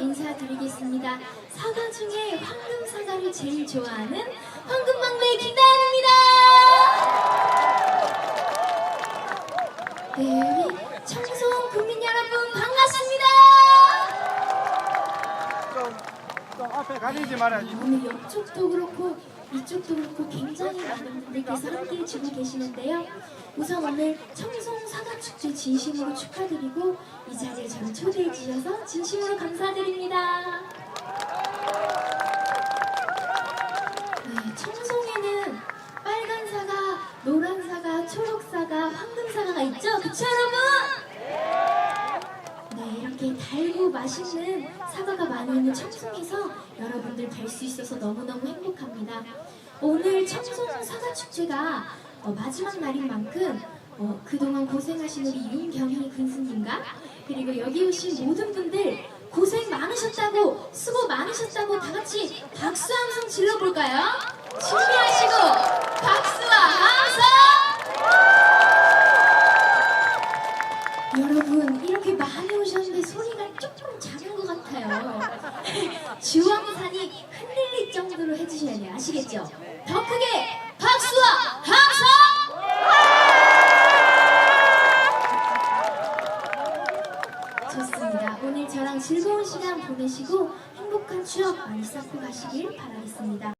인사드리겠습니다. 사과 중에 황금 사과를 제일 좋아하는 황금망대 김다현입니다. 네, 우리 청송 국민 여러분 반갑습니다. 좀, 좀 앞에 가리지 말아야지. 오늘 옆쪽도 그렇고 이쪽도 그렇고 굉장히 많은 분들께서 함께 해주고 계시는데요. 우선 오늘 청송 사과축제 진심으로 축하드리고 이 자리에 저를 초대해 주셔서 진심으로 감사드립니다. 네, 청송에는 빨간 사과, 노란 사과, 초록 사과, 황금 사과가 있죠? 그쵸 여러분? 네, 이렇게 달고 맛있는 사과가 많이 있는 청송에서 여러분들 뵐 수 있어서 너무너무 행복합니다. 오늘 청송 사과 축제가 어, 마지막 날인 만큼 어, 그동안 고생하신 우리 윤경희 군수님과 그리고 여기 오신 모든 분들 고생 많으셨다고 수고 많으셨다고 다 같이 박수 함성 질러볼까요? 준비하시고 박수와 함성! 여러분 이렇게 많이 오셨는데 소리가 조금 작은 것 같아요. 주황산이 흔들릴 정도로 해주셔야 돼요. 아시겠죠? 더 크게 박수와 함성! 좋습니다. 오늘 저랑 즐거운 시간 보내시고 행복한 추억 많이 쌓고 가시길 바라겠습니다.